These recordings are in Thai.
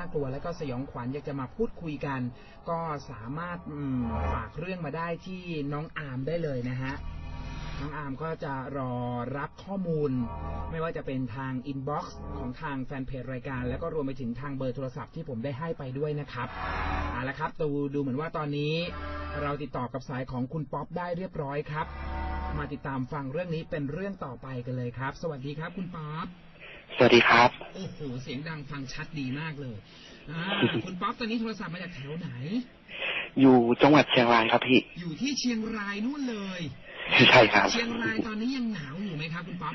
น่ากลัวและก็สยองขวัญอยากจะมาพูดคุยกัน ก็สามารถฝากเรื่องมาได้ที่น้องอาร์มได้เลยนะฮะน้องอาร์มก็จะรอรับข้อมูล ไม่ว่าจะเป็นทางอินบ็อกซ์ของทางแฟนเพจรายการ แล้วก็รวมไปถึงทางเบอร์โทรศัพท์ที่ผมได้ให้ไปด้วยนะครับเอาละครับดูดูเหมือนว่าตอนนี้ เราติดต่อกับสายของคุณป๊อปได้เรียบร้อยครับ มาติดตามฟังเรื่องนี้เป็นเรื่องต่อไปกันเลยครับ สวัสดีครับคุณป๊อป สวัสดีครับ โอ้โห เสียงดังฟังชัดดีมากเลยอ่าคุณป๊อปตอนนี้โทรศัพท์มาจากแถวไหน อยู่จังหวัดเชียงรายครับพี่ อยู่ที่เชียงรายนู่นเลย ใช่ครับ เชียงรายตอนนี้ยังหนาวอยู่ไหมครับคุณป๊อป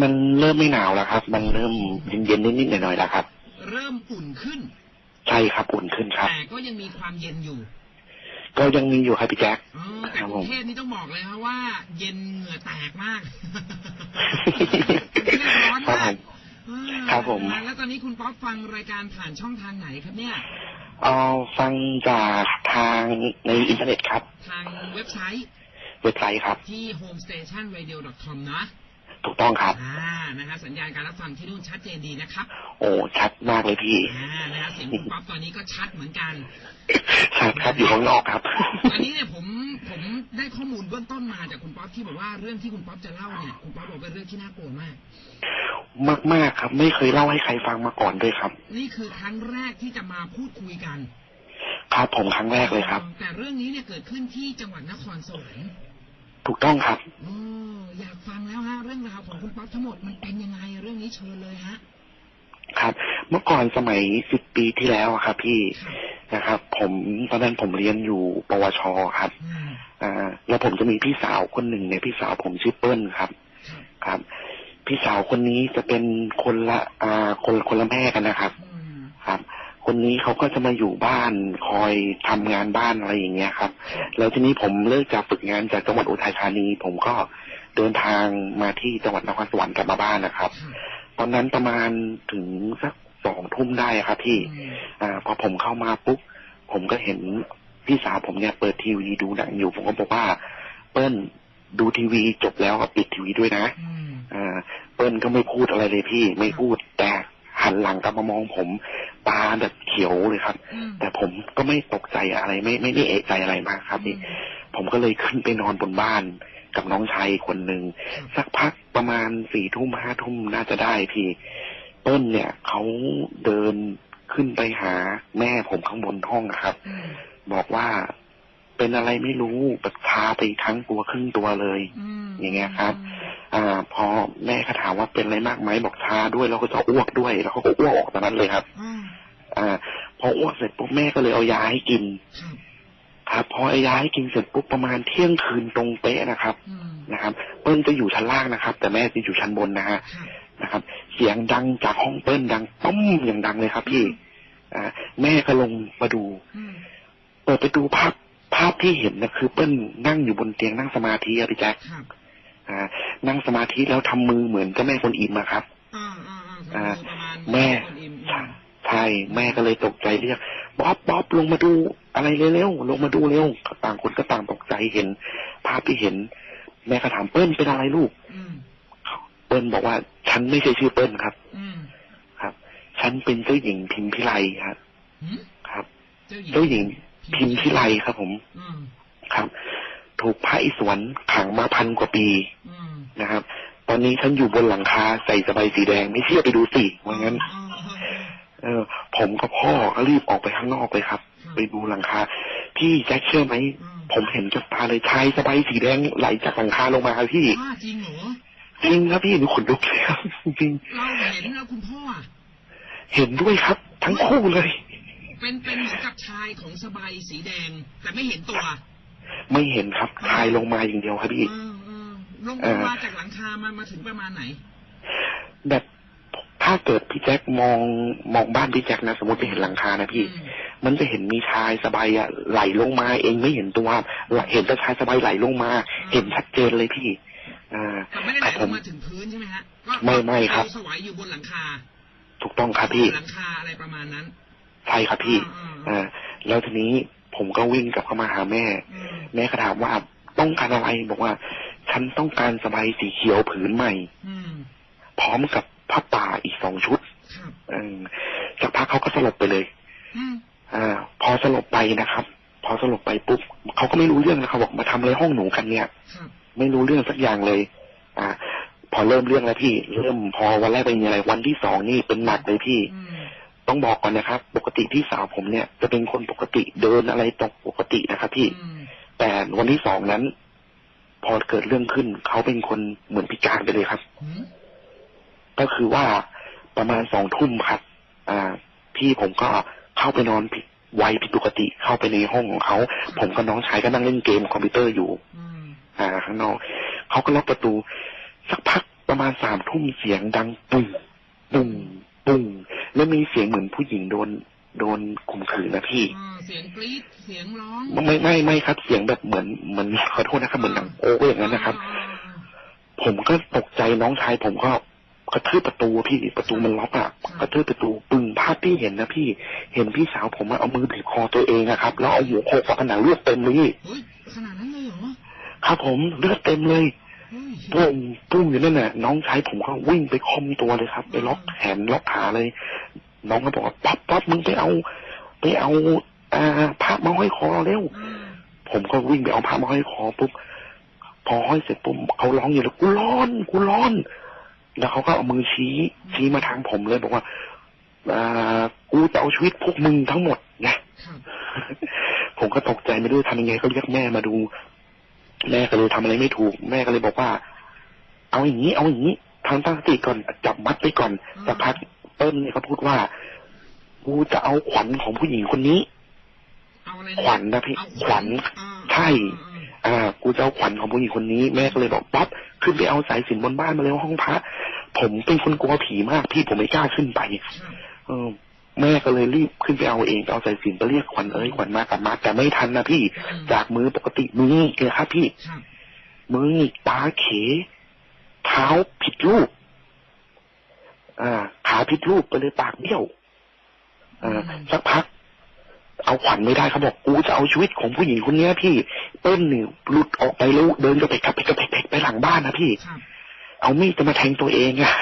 มันเริ่มไม่หนาวแล้วครับ มันเริ่มเย็นๆนิดๆหน่อยๆแล้วครับ เริ่มอุ่นขึ้น ใช่ครับอุ่นขึ้นครับ แต่ก็ยังมีความเย็นอยู่ ก็ยังมีอยู่ครับพี่แจ็คอ๋อแต่ครับกผมรุงเทพนี่ต้องบอกเลยครับว่า เย็นเหงื่อแตกมากกรุงเทพร้อนครับมาผกมอ่า ครับผม แล้วตอนนี้คุณป๊อปฟังรายการผ่านช่องทางไหนครับเนี่ยเอาฟังจากทางในอินเทอร์เน็ตครับ ทางเว็บไซต์เว็บไซต์ครับ ที่ homestationradio.com นะถูกต้องครับอ่านะฮะสัญญาณการรับฟังที่นู่นชัดเจนดีนะครับ โอ้ชัดมากเลยพี่อ่านะฮะเสียงคุณป๊อปตอนนี้ก็ชัดเหมือนกันชัดครับอยู่ข้างนอกครับอันนี้เนี่ยผมผม ได้ข้อมูลเบื้องต้นมาจากคุณป๊อปที่บอกว่าเรื่องที่คุณป๊อปจะเล่าเนี่ยคุณป๊อปบอกเป็นเรื่องที่น่ากลัวมาก มากๆครับ ไม่เคยเล่าให้ใครฟังมาก่อนด้วยครับ นี่คือครั้งแรกที่จะมาพูดคุยกันครับผมครั้งแรกเลยครับ แต่เรื่องนี้เนี่ยเกิดขึ้นที่จังหวัดนครสวรรค์ถูกต้องครับอออยากฟังแล้วฮะเรื่องราวของคุณป๊อปทั้งหมดมันเป็นยังไงเรื่องนี้เชิญเลยฮะครับ เมื่อก่อนสมัยสิบปีที่แล้วอะครับพี่ครับนะครับ ผมตอนนั้นผมเรียนอยู่ปวชครับอืมอ่า แล้วผมจะมีพี่สาวคนหนึ่งเนี่ยพี่สาวผมชื่อเปิ้ลครับ ครับครับพี่สาวคนนี้จะเป็นคนละ อ่า คนคนละแม่กันนะครับอืมครับ คนนี้เขาก็จะมาอยู่บ้านคอยทำงานบ้านอะไรอย่างเงี้ยครับ แล้วทีนี้ผมเลิกจากฝึกงานจากจังหวัดอุทัยธานี ผมก็เดินทางมาที่จังหวัดนครสวรรค์กลับมาบ้านนะครับครับตอนนั้นประมาณถึงสัก สองทุ่มได้อะครับพี่อืมอ่า พอผมเข้ามาปุ๊บผมก็เห็นพี่สาวผมเนี่ยเปิดทีวีดูหนังอยู่ ผมก็บอกว่า เปิ้ลดูทีวีจบแล้วก็ปิดทีวีด้วยนะอืมอ่า เปิ้ลก็ไม่พูดอะไรเลยพี่ ไม่พูดแต่หันหลังกลับมามองผมตาแบบเขียวเลยครับอืมแต่ผมก็ไม่ตกใจอะไรไม่ไม่ได้เอะใจอะไรมากครับพี่ผมก็เลยขึ้นไปนอนบนบ้านกับน้องชายอีกคนหนึ่งสักพักประมาณสี่ทุ่มห้าทุ่มน่าจะได้พี่ เปิ้ลเนี่ยเขาเดินขึ้นไปหาแม่ผมข้างบนห้องอะครับอืมบอกว่าเป็นอะไรไม่รู้แบบชาไปทั้งตัวครึ่งตัวเลยอืมอย่างเงี้ยครับ อ่า พอแม่เขาถามว่าเป็นอะไรมากไหมบอกชาด้วยแล้วก็จะอ้วกด้วย แล้วเขาก็อ้วกออกตอนนั้นเลยครับอืมอ่า พออ้วกเสร็จปุ๊บแม่ก็เลยเอายาให้กินครับครับพอเอายาให้กินเสร็จปุ๊บประมาณเที่ยงคืนตรงเป๊ะนะครับอืมนะครับ เปิ้ลจะอยู่ชั้นล่างนะครับ แต่แม่จะอยู่ชั้นบนนะฮะครับ นะครับ เสียงดังจากห้องเปิ้ลดังต้มอย่างดังเลยครับพี่อ่าแม่ก็ลงมาดูอืมเปิดไปดูภาพภาพที่เห็นนะคือเปิ้ลนั่งอยู่บนเตียงนั่งสมาธิอะพี่แจ๊คครับอ่านั่งสมาธิแล้วทำมือเหมือนเจ้าแม่คนอิมอะครับอ่าอ่าอ่าอ่าประมาณแม่คนอิ่มใช่ใช่แม่ก็เลยตกใจเรียกบ๊อบบ๊อบลงมาดูอะไรเร็วๆลงมาดูเร็วต่างคนก็ต่างตกใจเห็น ภาพที่เห็น แม่ก็ถามเปิ้ลเป็นอะไรลูกอืมเปิ้ลบอกว่า ฉันไม่ใช่ชื่อเปิ้ลครับ อืมครับ ฉันเป็นเจ้าหญิงพิมพิไลครับหืมครับเจ้าหญิงเจ้าหญิงพิมพิไลครับผมอืมครับ ถูกพระอิศวรขังมาพันกว่าปีอืมนะครับ ตอนนี้ฉันอยู่บนหลังคาใส่สบายสีแดง ไม่เชื่อไปดูสิว่างั้นอ่าอ่าอ่าเออ ผมกับพ่อก็รีบออกไปข้างนอกเลยครับครับไปดูหลังคาพี่แจ็คเชื่อไหมอืมผมเห็นกับตาเลยชายสบายสีแดงไหลจากหลังคาลงมาครับพี่บ้าจริงเหรอ จริงครับพี่หนูขนลุกเลยครับจริงเราเห็นแล้วคุณพ่ออะๆเห็นด้วยครับ ทั้งคู่เลย เป็นเป็นเหมือนกับชายของสบายสีแดง แต่ไม่เห็นตัว ไม่เห็นครับชายลงมาอย่างเดียวครับพี่อืมอืมลงเออมาจากหลังคามามาถึงประมาณไหน แบบถ้าเกิดพี่แจ็คมองมองบ้านพี่แจ็คนะ สมมติจะเห็นหลังคานะพี่อืมมันจะเห็นมีชายสบายอะไหลลงมา เองไม่เห็นตัวเห็นแต่ชายสบายไหลลงมา เห็นชัดเจนเลยพี่อ่า แต่ไม่ได้ไหลครับลผงมมาถึงพื้นใช่ไหมฮะก็ไม่ไม่ครับสวายอยู่บนหลังคา ถูกต้องครับพี่หลังคาอะไรประมาณนั้นใช่ครับพี่อ่าอ่าแล้วทีนี้ผมก็วิ่งกลับเข้ามาหาแม่อืมแม่ก็ถามว่าต้องการอะไรบอกว่า ฉันต้องการสบายสีเขียวผืนใหม่อืมพร้อมกับผ้าป่าอีกสองชุดครับเออสักพักเขาก็สลบไปเลยอืมอ่าพอสลบไปนะครับ พอสลบไปปุ๊บเขาก็ไม่รู้เรื่องนะครับบอกมาทำอะไรห้องหนูกันเนี่ยครับ ไม่รู้เรื่องสักอย่างเลย อ่า พอเริ่มเรื่องแล้วพี่ เริ่มพอวันแรกไปมีอะไรวันที่สองนี่เป็นหนักเลยพี่อืมต้องบอกก่อนนะครับ ปกติพี่สาวผมเนี่ย จะเป็นคนปกติเดินอะไรตกปกตินะครับพี่อืมแต่วันที่สองนั้น พอเกิดเรื่องขึ้น เขาเป็นคนเหมือนพิการไปเลยครับหืมก็คือว่าประมาณสองทุ่มครับ อ่า พี่ผมก็เข้าไปนอนผิดไวผิดปกติเข้าไปในห้องของเขา ผมกับน้องชายก็นั่งเล่นเกมคอมพิวเตอร์อยู่ อืม อ่าข้างนอกเขาก็ล็อกประตู สักพักประมาณสามทุ่มเสียงดังปุ้งปุ้งปุ้งแล้วมีเสียงเหมือนผู้หญิงโดนโดนข่มขืนนะพี่อ่าเสียงกรี๊ดเสียงร้องไม่ไม่ไม่ครับ เสียงแบบเหมือนเหมือนขอโทษนะครับเหมือนหนังโอ้อย่างนั้นนะครับอ่าผมก็ตกใจน้องชายผมก็กระทืบประตูพี่ประตูมันล็อกอะกระทืบประตูปึงภาพที่เห็นนะพี่ เห็นพี่สาวผมอะเอามือบีบคอตัวเองอะครับ แล้วเอาหัวโขกกับผนังเลือดเต็มเลยพี่เฮ้ยขนาดนั้นเลยเหรอ ครับผมเลือดเต็มเลยเฮ้ยปุ้งปุ้งอยู่นั่นน่ะ น้องชายผมก็วิ่งไปคอมตัวเลยครับ ไปล็อกแขนล็อกขาเลย น้องก็บอกว่าป๊อปป๊อปมึงไปเอา ไปเอา อ่าผ้ามาห้อยคอเร็วอืมผมก็วิ่งไปเอาผ้ามาห้อยคอปุ๊บพอห้อยเสร็จปุ๊บเขาร้องอยู่แล้วกูร้อนกูร้อน แล้วเขาก็เอามือชี้ชี้มาทางผมเลยบอกว่าอ่ากูจะเอาชีวิตพวกมึงทั้งหมดไงครับผมก็ตกใจไม่รู้จะทำยังไงก็เรียกแม่มาดู แม่ก็เลยทำอะไรไม่ถูก แม่ก็เลยบอกว่า เอาอย่างนี้ เอาอย่างนี้ทางตั้งสติก่อนจับมัดไปก่อนสักพักเปิ้ลเนี่ยเขาพูดว่ากูจะเอาขวัญของผู้หญิงคนนี้เอาอะไรขวัญนะพี่เอาขวัญอ่าใช่อ่าอ่า กูจะเอาขวัญของผู้หญิงคนนี้ แม่ก็เลยบอกป๊อปขึ้นไปเอาสายสิญจนบนบ้านมาเลยห้องพระผมเป็นคนกลัวผีมากพี่ผมไม่กล้าขึ้นไปครับเออ แม่ก็เลยรีบขึ้นไปเอาเองไปเอาสายสิญจนไปเรียกขวัญเอ้ยขวัญมากลับมาแต่ไม่ทันนะพี่อืมจากมือปกติมือเลยครับ พี่ครับมือตาเข เท้าผิดรูปอ่า ขาผิดรูปไปเลยปากเบี้ยวอ่าสักพัก เอาขวัญไม่ได้เขาบอกกูจะเอาชีวิตของผู้หญิงคนเนี้ย พี่เปิ้ลนี่หลุดออกไปแล้วเดินกระเพกกระเพกกระเพกกระเพกไปหลังบ้านนะพี่ครับเอามีดจะมาแทงตัวเองอะ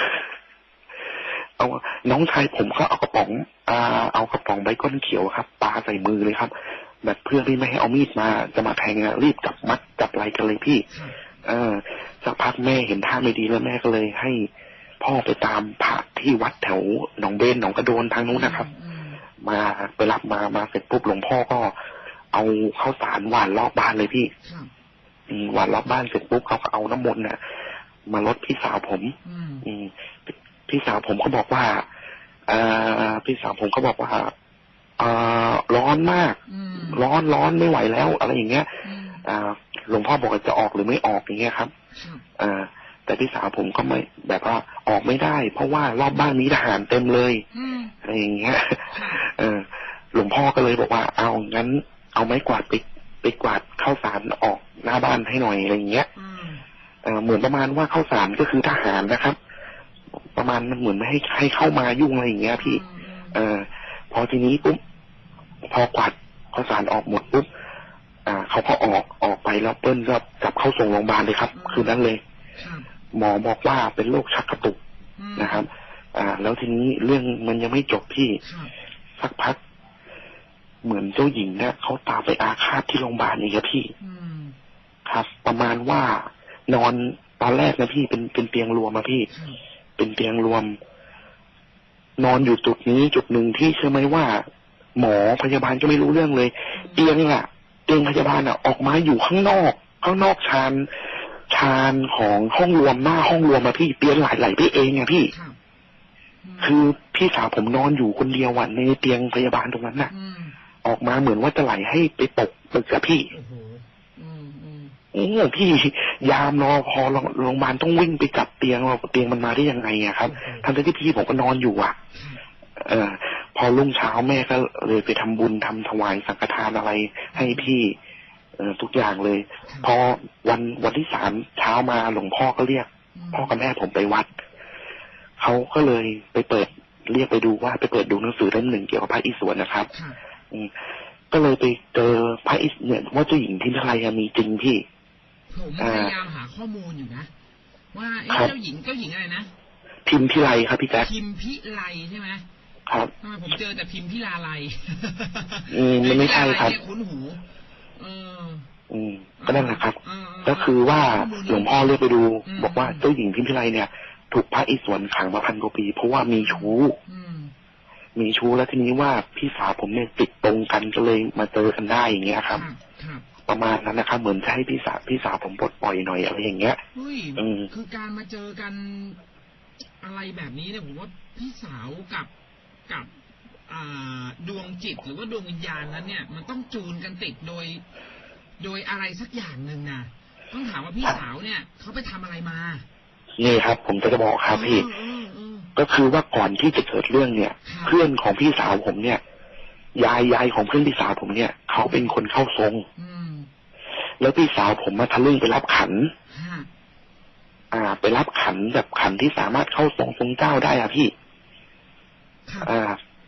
เอาน้องชายผมก็เอากระป๋องอ่าเอากระป๋องใบก้อนเขียวครับปาใส่มือเลยครับ แบบเพื่อที่ไม่ให้เอามีดมาจะมาแทงอะรีบจับมัดจับอะไรกันเลยพี่ครับเออสักพักแม่เห็นท่าไม่ดีแล้วแม่ก็เลยให้พ่อไปตามพระที่วัดแถวหนองเบนหนองกระโดนทางนู้นนะครับอืมมาไปรับมามาเสร็จปุ๊บหลวงพ่อก็ เอาข้าวสารหวานรอบบ้านเลยพี่ครับอืมหวานรอบบ้านเสร็จปุ๊บเขาก็เอาน้ำมนต์น่ะ มาลดพี่สาวผม อืมอืม พี่สาวผมก็บอกว่าเอ่อพี่สาวผมก็บอกว่าเอ่อร้อนมากอืมร้อนร้อนไม่ไหวแล้ว อะไรอย่างเงี้ยอืมอ่าหลวงพ่อบอกว่าจะออกหรือไม่ออกอย่างเงี้ยครับครับอ่าแต่พี่สาวผมก็ไม่แบบว่าออกไม่ได้ เพราะว่ารอบบ้านมีทหารเต็มเลยอืมอะไรอย่างเงี้ยครับเออหลวงพ่อก็เลยบอกว่า เอางั้น เอาไม้กวาดไปไปกวาดข้าวสารออกหน้าบ้านให้หน่อยอะไรอย่างเงี้ยอืมเออเหมือนประมาณว่าข้าวสารก็คือทหารนะครับ ประมาณมันเหมือนไม่ให้ให้เข้ามายุ่งอะไรอย่างเงี้ย พี่ เออ พอทีนี้ปุ๊บพอกวาดข้าวสารออกหมดปุ๊บอ่า เขาก็ออกออกไปแล้วเปิ้ลก็จับเข้าส่งโรงพยาบาลเลยครับ คืนนั้นเลยครับหมอบอกว่าเป็นโรคชักกระตุกอืมนะครับ อ่า แล้วทีนี้เรื่องมันยังไม่จบพี่ครับสักพัก เหมือนเจ้าหญิงเนี่ยเขาตามไปอาฆาตที่โรงพยาบาลอีกครับพี่อืมครับ ประมาณว่านอนตอนแรกนะพี่เป็นเป็นเตียงรวมอะพี่ครับ เป็นเตียงรวม นอนอยู่จุดนี้จุดหนึ่งที่เชื่อไหมว่า หมอพยาบาลก็ไม่รู้เรื่องเลย เตียงอะเตียงพยาบาลอะออกมาอยู่ข้างนอก ข้างนอกชานชานของห้องรวมหน้าห้องรวมอะพี่เตียงไหลไหลไปเองอะพี่ครับมคือพี่สาวผมนอนอยู่คนเดียววันในเตียงพยาบาลตรงนั้นน่ะอืมออกมาเหมือนว่าจะไหลให้ไปตกตึกอะพี่โอ้โหอืม อืมโอ้พี่ยามรอพอโรงพยาบาลต้องวิ่งไปจับเตียงว่าเตียงมันมาได้ยังไงอะครับทั้งที่พี่ผมก็นอนอยู่อะครับเออ พอรุ่งเช้าแม่ก็เลยไปทำบุญทำถวายสังฆทานอะไรให้พี่เออทุกอย่างเลย พอวันวันที่สามเช้ามาหลวงพ่อก็เรียกมพ่อกับแม่ผมไปวัดเขาก็เลยไปเปิดเรียกไปดูว่าไปเปิดดูหนังสือเล่มหนึ่งเกี่ยวกับพระอิศวรนะครับครับอืมก็เลยไปเจอพระอิศเนี่ยว่าเจ้าหญิงทินทไลอะมีจริงพี่ ผมพอ่ายายามหาข้อมูลอยู่นะ ว่าเอ๊ะครับเจ้าหญิงเจ้าหญิงอะไรนะพิมพิไลครับพี่แจ๊คพิมพิไลใช่ไหมครับทำไมผมเจอแต่พิมพ์พิลาไลยอืมมันไม่ใช่ครับพิลาไลเนี่ยคุ้นหูเอออืมก็นั่นแหละครับเออเก็คือว่าหลวงพ่อเรียกไปดูอืมบอกว่าเจ้าหญิงพิมพิไลเนี่ย ถูกพระอิศวรขังมาพันกว่าปี เพราะว่ามีชู้อืมมีชู้แล้วทีนี้ว่าพี่สาวผมเนี่ยติดตรงกันก็เลยมาเจอกันได้อย่างเงี้ยครับครับ ประมาณนั้นนะครับเหมือนจะให้พี่สาวพี่สาวผมปลดปล่อยหน่อยอะไรอย่างเงี้ยเฮ้ยอืมคือการมาเจอกันอะไรแบบนี้เนี่ยผมว่าพี่สาวกับกับอ่าดวงจิตหรือว่าดวงวิญญาณนั้นเนี่ย มันต้องจูนกันติดโดย โดยอะไรสักอย่างหนึ่งนะต้องถามว่าพี่สาวเนี่ยเขาไปทำอะไรมา นี่ครับ ผมจะบอกครับพี่เออเออก็คือว่าก่อนที่จะเกิดเรื่องเนี่ยครับเพื่อนของพี่สาวผมเนี่ย ยายยายของเพื่อนพี่สาวผมเนี่ยเขาเป็นคนเข้าทรงอืม แล้วพี่สาวผมมาทะลึ่งไปรับขันฮะอ่า ไปรับขันแบบขันที่สามารถเข้าทรงทรงเจ้าได้อะพี่ครับอ่า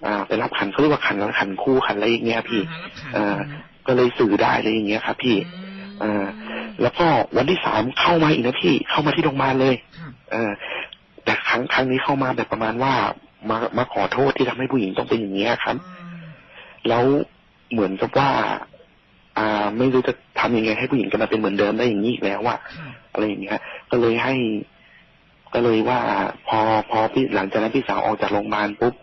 อ่า ไปรับขันเขาเรียกว่าขันขันคู่ขันอะไรอย่างเงี้ยพี่อ่ารับขันเอ่อก็เลยสื่อได้อะไรอย่างเงี้ยครับ พี่มเอ่อแล้วก็วันที่สามเข้ามาอีกนะพี่เข้ามาที่โรงพยาบาลเลยครับเออแต่ครั้งครั้งนี้เข้ามาแบบประมาณว่ามามาขอโทษที่ทำให้ผู้หญิงต้องเป็นอย่างเงี้ยครับอืมแล้วเหมือนกับว่า อ่า ไม่รู้จะ ทำยังไงให้ผู้หญิงกลับมาเป็นเหมือนเดิมได้อย่างนี้อีกแล้วว่าครับอะไรอย่างเงี้ยก็เลยให้ ก็เลยว่าพอพอพี่หลังจากนั้นพี่สาวออกจากโรงพยาบาลปุ๊บ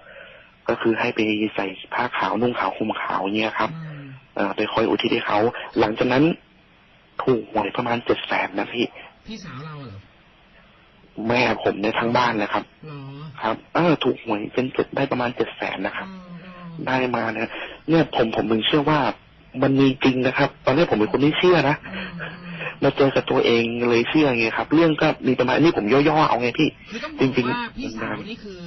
ก็คือให้ไปใส่ผ้าขาวนุ่งขาวห่มขาวเงี้ยครับอืมเอ่อไปคอยอุทิศให้เขาหลังจากนั้น ถูกหวยประมาณเจ็ดแสนนะพี่พี่สาวเราเหรอแม่ผมในยทั้งบ้านเลยครับเหรอครับเออถูกหวยเป็นเจ็ดได้ประมาณเจ็ดแสนนะครับเออเออได้มาเนี่ยเนี่ยผมผมมึงเชื่อว่า มันมีจริงนะครับ ตอนนี้ผมเป็นคนที่เชื่อนะอืมอืมมาเจอกับตัวเองเลยเชื่อไงครับ เรื่องก็มีประมาณนี้ผมย่อๆเอาไงพี่คือต้องบจอกริงๆว่าพี่สาวนี่คือ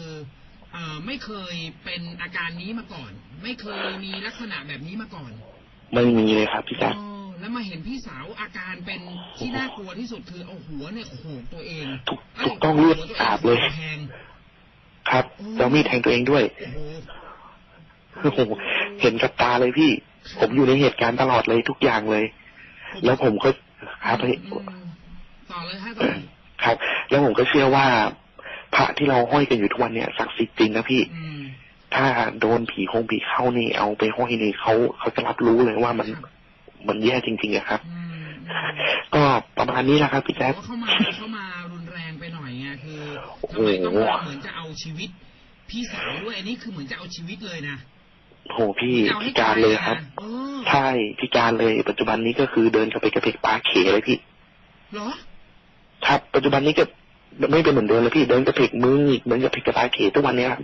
เอ่อไม่เคยเป็นอาการนี้มาก่อน ไม่เคยมีลักษณะแบบนี้มาก่อน ไม่มีเลยครับพี่แจ๊คอ๋อแล้วมาเห็นพี่สาวอาการเป็นที่น่ากลัวที่สุดคือเอาหัวเนี่ยโขกตัวเองถูกถูกต้องเลือดอาบเลยแทงครับแล้วมีดแทงตัวเองด้วยโอ้โหโอ้โหเห็นกับตาเลยพี่ ผมอยู่ในเหตุการณ์ตลอดเลยทุกอย่างเลย แล้วผมก็ครับพี่อืมต่อเลยฮะต่อเลยครับ แล้วผมก็เชื่อว่าพระที่เราห้อยกันอยู่ทุกวันเนี่ยศักดิ์สิทธิ์จริงนะพี่อืมถ้าโดนผีคงผีเข้านี่เอาไปห้อยนี่เขาเขาจะรับรู้เลยว่ามันครับมันแย่จริงๆอะครับอืมอืมก็ประมาณนี้แหละครับพี่แต่แจ๊คว่าเข้ามาเข้ามารุนแรงไปหน่อยไงคือโอ้โหทำไมต้องมาเหมือนจะเอาชีวิต พี่สาวด้วยอันนี้คือเหมือนจะเอาชีวิตเลยนะ โหพี่จะเอาพิให้การเลยครับตนะเออใช่พิการเลย ปัจจุบันนี้ก็คือเดินกระเพกกระเพกปลาเขเลยพี่เหรอครับ ปัจจุบันนี้ก็ไม่เป็นเหมือนเดิมเลยพี่เดินกระเพกมือเหมือนกระเพกกระปลาเขทุกวันเนี้ยครับ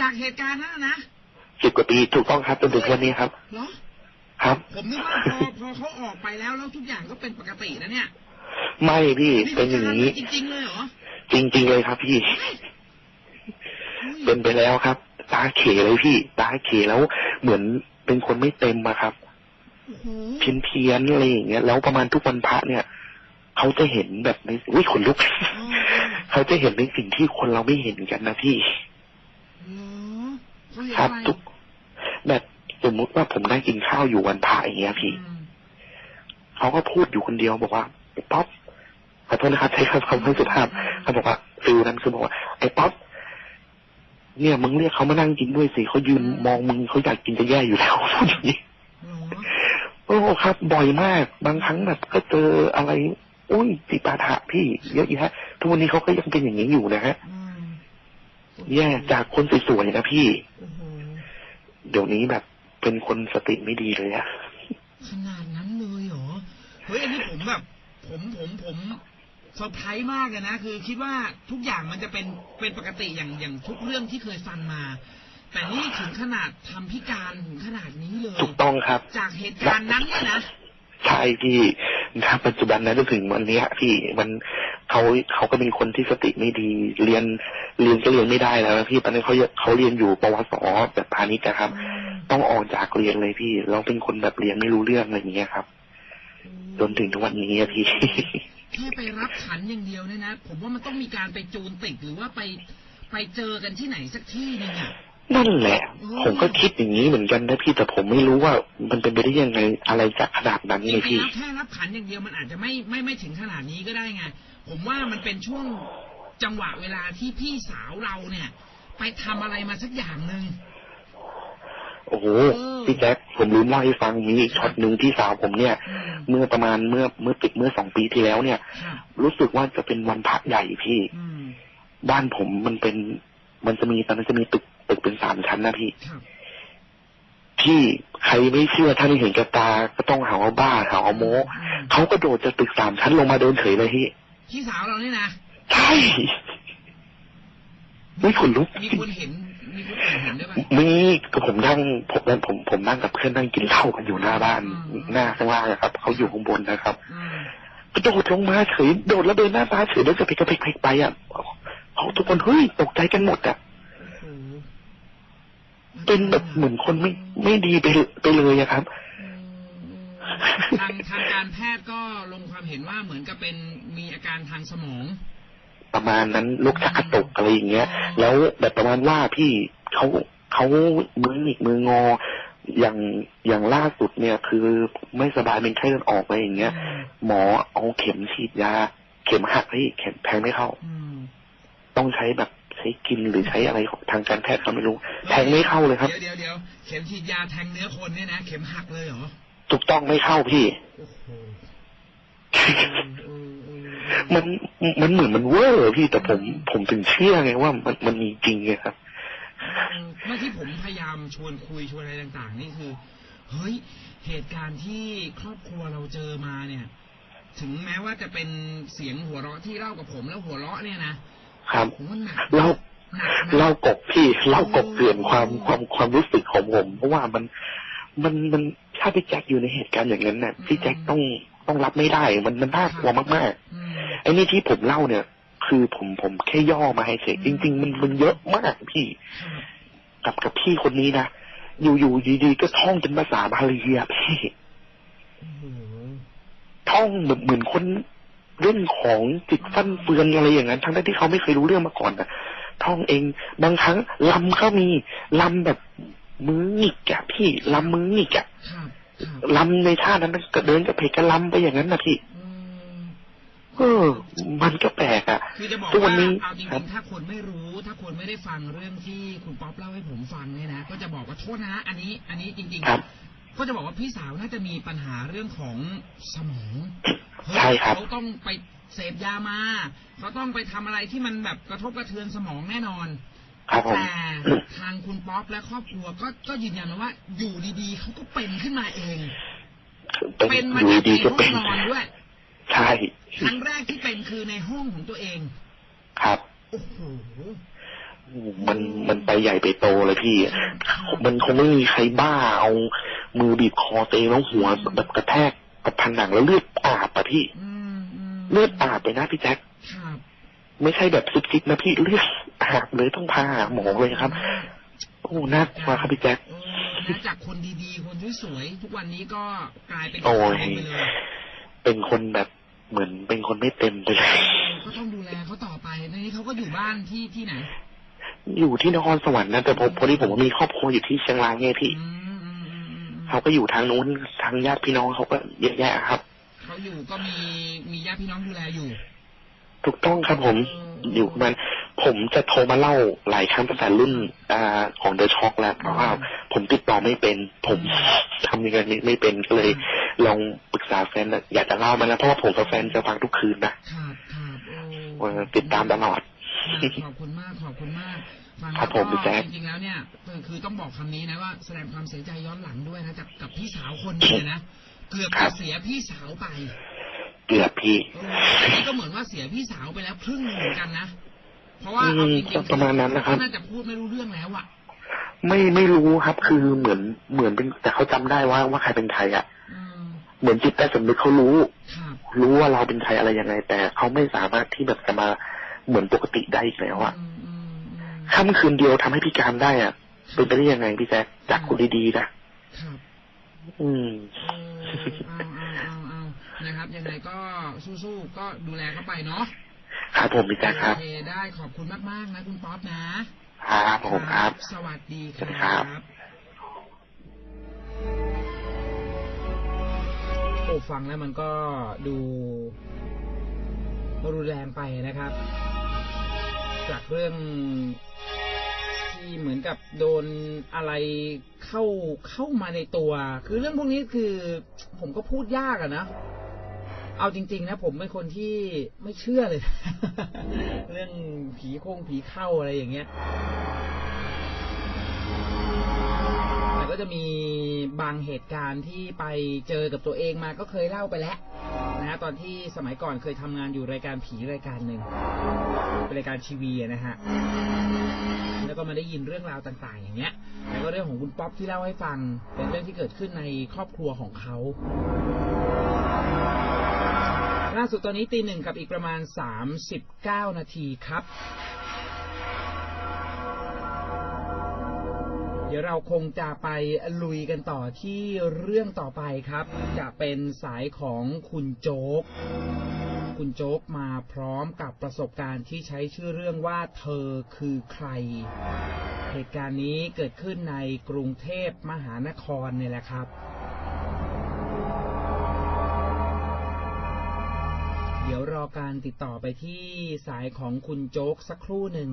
จากเหตุการณ์นั้นนะสิบกว่าปีถูกต้องครับจนถึงวันนี้ครับเหรอครับ ผมนึกว่าพอพอเขาออกไปแล้วแล้วทุกอย่างก็เป็นปกตินะเนี่ย ไม่พี่นี่เป็นอย่างนี้นี้จริงๆเลยเหรอจริง ๆเลยครับพี่อุ้ยเป็นไปแล้วครับ ตาเขเลยพี่ ตาเขแล้วเหมือนเป็นคนไม่เต็มอะครับโอ้โหเพี้ยนเพียนๆอะไรอย่างเงี้ยแล้วประมาณทุกวันพระเนี่ยเขาจะเห็นแบบในอุ้ยขนลุกเออเออเขาจะเห็นในสิ่งที่คนเราไม่เห็นกันนะพี่เหรอเขาเห็นครับอะไรทุก แบบสมมุติว่าผมนั่งกินข้าวอยู่วันพระอย่างเงี้ยพี่อืมเขาก็พูดอยู่คนเดียวบอกว่าไอ้ป๊อปขอโทษนะครับใช้คำคำไม่สุภาพเขาบอกว่าฟิลนั้นคือบอกว่าไอ้ป๊อป เนี่ยมึงเรียกเขามานั่งกินด้วยสิเขายืนมองมึงเขาอยากกินจะแย่อยู่แล้วพูดอย่างนี้เหรอโอ้ครับ บ่อยมาก บางครั้งแบบก็เจออะไรอุ้ยติปาถะพี่เยอะแยะทุกวันนี้เขาก็ยังเป็นอย่างนี้อยู่นะฮะอืมแย่จากคนสวยๆนะพี่โอ้โหเดี๋ยวนี้แบบเป็นคนสติไม่ดีเลยอะขนาดนั้นเลยเหรอเฮ้ยอันนี้ผมแบบ ผมผมผม เซอร์ไพรส์มากเลยนะ คือคิดว่าทุกอย่างมันจะเป็นเป็นปกติอย่างอย่างทุกเรื่องที่เคยฟังมา แต่นี่ถึงขนาดทำพิการถึงขนาดนี้เลยถูกต้องครับ จากเหตุการณ์นั้นเนี่ยนะใช่พี่ณปัจจุบันนั้นจนถึงวันเนี้ยพี่มันเขาเขาก็เป็นคนที่สติไม่ดี เรียนเรียนก็เรียนไม่ได้แล้วนะพี่ตอนนี้เขาเขาเรียนอยู่ปวสแบบพาณิชย์นะครับ ต้องออกจากเรียนเลยพี่เราเป็นคนแบบเรียนไม่รู้เรื่องอะไรอย่างเงี้ยครับ จนถึงทุกวันนี้อะพี่ แค่ไปรับขันอย่างเดียวเนี่ยนะ ผมว่ามันต้องมีการไปจูนติดหรือว่าไปไปเจอกันที่ไหนสักที่หนึงอะนั่นแหละอืมผมก็คิดอย่างนี้เหมือนกันนะพี่แต่ผมไม่รู้ว่ามันเป็นไปได้ยังไงอะไรจากขนาดนั้นจริเลยงๆพี่แล้วแค่รับขันอย่างเดียวมันอาจจะไม่ไม่ไม่ถึงขนาดนี้ก็ได้ไง ผมว่ามันเป็นช่วงจังหวะเวลาที่พี่สาวเราเนี่ย ไปทำอะไรมาสักอย่างหนึ่ง โอ้โหเออพี่แจ็คผมลืมเล่าให้ฟังมีอีกช็อตหนึ่งที่สาวผมเนี่ยอืมเมื่อประมาณเมื่อเมื่อปิดเมื่อสองปีที่แล้วเนี่ยครับรู้สึกว่าจะเป็นวันพระใหญ่พี่อืมบ้านผมมันเป็น มันจะมีตอนนั้นจะมีตึกตึกเป็นสามชั้นนะพี่ครับพี่ใครไม่เชื่อถ้าไม่เห็นกับตาก็ต้องหาว่าบ้าหาว่าโม้อืมเขากระโดดจากตึกสามชั้นลงมาเดินเฉยเลยพี่พี่สาวเราเนี่ยนะใช่ไม่ขนลุกมีคนเห็น มีคนอื่นเห็นด้วยป่ะมีก็ผมนั่งผมผมผมนั่งกับเพื่อนนั่งกินเหล้ากันอยู่หน้าบ้านอืมหน้าข้างล่างนะครับเขาอยู่ข้างบนนะครับอืมกระโดดลงมาเฉยโดดแล้วเดินหน้าตาเฉยแล้วจะไปกระเพกไปอะเขาทุกคนเฮ้ยตกใจกันหมดอะโอ้โหเป็นแบบเหมือนคนไม่ไม่ดีไปไปเลยอะครับอืมทางทางการแพทย์ก็ลงความเห็นว่าเหมือนกับเป็นมีอาการทางสมอง ประมาณนั้นลูกชักกระตุกอะไรอย่างเงี้ย แล้วแบบประมาณว่าพี่เขาเขามือหงิกมืองออย่างอย่างล่าสุดเนี่ย คือไม่สบายเป็นไข้เลือดออกอะไรอย่างเงี้ย หมอเอาเข็มฉีดยา เข็มหักให้เข็มแทงไม่เข้าอืมต้องใช้แบบใช้กินหรือใช้อะไรของทางการแพทย์เขาไม่รู้ แทงไม่เข้าเลยครับเดี๋ยวเดี๋ยวเดี๋ยวเข็มฉีดยาแทงเนื้อคนเนี่ยนะเข็มหักเลยเหรอถูกต้องไม่เข้าพี่โอ้โห มันมันเหมือนมันเวอร์พี่แต่ผมผมถึงเชื่อไงว่ามันมันมีจริงไงครับเออเมื่อที่ผมพยายามชวนคุยชวนอะไรต่างๆ นี่คือเฮ้ยเหตุการณ์ที่ครอบครัวเราเจอมาเนี่ย ถึงแม้ว่าจะเป็นเสียงหัวเราะที่เล่ากับผมแล้วหัวเราะเนี่ยนะครับผมว่าหนักเราหนักนะเล่ากบพี่เล่ากบเกลื่อนความความความรู้สึกของผม เพราะว่ามันมันมันถ้าพี่แจ็คอยู่ในเหตุการณ์อย่างนั้นน่ะพี่แจ็คต้องต้องรับไม่ได้ มันมันน่ากลัวมากอืมๆ ไอ้นี่ที่ผมเล่าเนี่ย คือผมผมแค่ย่อมาให้เฉยจริง ๆ มันมันเยอะมากพี่ครับกับกับพี่คนนี้นะอยู่อยู่ดีๆก็ท่องเป็นภาษาบาลีอะพี่โอ้โหท่องแบบเหมือนคนเรื่องของจิตฟั่นเฟือนอะไรอย่างนั้นทั้งๆที่เขาไม่เคยรู้เรื่องมาก่อนนะท่องเองบางครั้งลำก็มีลำแบบมือหงิกอะพี่ลำมือหงิกอะครับครับลำในท่านั้นก็เดินกับเพกกระลำไปอย่างนั้นนะพี่อืม เออ มันก็แปลกอะคือจะบอกทุกวัว่านนี้เอาจครัริบงๆถ้าคนไม่รู้ ถ้าคนไม่ได้ฟังเรื่องที่คุณป๊อปเล่าให้ผมฟังเนี่ยนะก็จะบอกว่าโทษนะอันนี้ อันนี้จริงครับๆก็จะบอกว่าพี่สาวน่าจะมีปัญหาเรื่องของสมองเฮ้ยใช่ครับเขาต้องไปเสพยามาเขาต้องไปทำอะไรที่มันแบบกระทบกระเทือนสมองแน่นอนครับผมแต่ทางคุณป๊อปและครอบครัวก็ก็ยืนยันมาว่าอยู่ดีๆเขาก็เป็นขึ้นมาเอง เป็นเป็นมาอยู่จากดีในๆก็ห้อเป็งนนอนด้วย ใช่ครั้งแรกที่เป็นคือในห้องของตัวเอง ครับโอ้โหมันมันไปใหญ่ไปโตเลยพี่ มันคงไม่มีใครบ้าเอามือบีบคอตัวเองแล้วหัวแบบกระแทกกับผนังแล้วเลือดอาบอะพี่อืมมเลือดอาบไปนะพี่แจ็คครับไม่ใช่แบบซิบๆนะพี่เลือดอาบเลยต้องพาหาหมอเลยครับ โอ้น่ากลัวครับพี่แจ็คเออนะจากคนดีๆ คนสวยๆทุกวันนี้ก็กลายเป็นโอ้ยคนไปเลยเป็นคนแบบ เหมือนเป็นคนไม่เต็มไปเลยก็ต้องดูแลเขาต่อไปในนี้เขาก็อยู่บ้านที่ที่ไหน อยู่ที่นครสวรรค์นะแต่พอพอดีผมมีครอบครัวอยู่ที่เชียงรายไงพี่อืมอืมอืมอืมเขาก็อยู่ทางนู้นทางญาติพี่น้องเขาก็เยอะแยะครับเขาอยู่ก็มีมีญาติพี่น้องดูแลอยู่ ถูกต้องครับผม อยู่มัน ผมจะโทรมาเล่าหลายครั้งตั้งแต่รุ่นอ่าของเดอะช็อคแล้วเพราะว่าผมติดต่อไม่เป็น ผมทำยังไงไม่ไม่เป็นก็เลย ลองปรึกษาแฟนนะอยากจะเล่ามานะเพราะว่าผมกับแฟนจะฟังทุกคืนนะครับครับโอ้เออติดตามตลอดครับขอบคุณมากขอบคุณมากฟังครับแล้วผมพี่แจ๊ก็คจริงๆแล้วเนี่ยคือคือต้องบอกคำนี้นะว่าแสดงความเสียใจย้อนหลังด้วยนะกับกับพี่สาวคนหนึงเลยนะเกือบจะเสียพี่สาวไป เกือบพี่เอออันนี้ก็เหมือนว่าเสียพี่สาวไปแล้วครึ่งหนึ่งเหมือนกันนะ เพราะว่าเอาจริงอืมๆประมาณนั้นนะครับเขาน่าจะพูดไม่รู้เรื่องแล้วอะ ไม่ไม่รู้ครับ คือเหมือนเหมือนเป็น แต่เขาจำได้ว่าว่าใครเป็นใครอะอืมเหมือนจิตใต้สำนึกเขารู้ครับรู้ว่าเราเป็นใครอะไรยังไง แต่เขาไม่สามารถที่แบบจะมาเหมือนปกติได้อีกแล้วอะอืมอืมอืมค่ำคืนเดียวทำให้พิการได้อะเป็นไปได้ยังไงพี่แจ๊คจากคนดีๆนะครับอืมเออเอาเอาเอาเอานะครับยังไงก็สู้ๆก็ดูแลเขาไปเนาะ ครับผมพี่แจ๊คครับ โอเคได้ขอบคุณมากๆนะคุณป๊อปนะครับผมครับ สวัสดีคสวัสดีรัครับบโอ้ฟังแล้วมันก็ดูรุนแรงไปนะครับ จากเรื่องที่เหมือนกับโดนอะไรเข้าเข้ามาในตัว คือเรื่องพวกนี้คือ ผมก็พูดยากอะนะ เอาจริง ๆ นะ ผมเป็นคนที่ไม่เชื่อเลย เรื่องผีโคงผีเข้าอะไรอย่างเงี้ยแต่ก็จะมีบางเหตุการณ์ที่ไปเจอกับตัวเองมาก็เคยเล่าไปแล้ว นะฮะตอนที่สมัยก่อนเคยทำงานอยู่รายการผีรายการหนึ่งเป็นรายการทีวีนะฮะแล้วก็มาได้ยินเรื่องราวต่าง ๆ อย่างเงี้ย แล้วก็เรื่องของคุณป๊อปที่เล่าให้ฟัง เป็นเรื่องที่เกิดขึ้นในครอบครัวของเขาล่าสุดตอนนี้ตีหนึ่งกับอีกประมาณ 39 นาทีครับ เดี๋ยวเราคงจะไปลุยกันต่อที่เรื่องต่อไปครับ จะเป็นสายของคุณโจ๊ก คุณโจ๊กมาพร้อมกับประสบการณ์ที่ใช้ชื่อเรื่องว่าเธอคือใคร เหตุการณ์นี้เกิดขึ้นในกรุงเทพมหานครเนี่ยแหละครับเดี๋ยวรอการติดต่อไปที่สายของคุณโจ๊กสักครู่หนึ่ง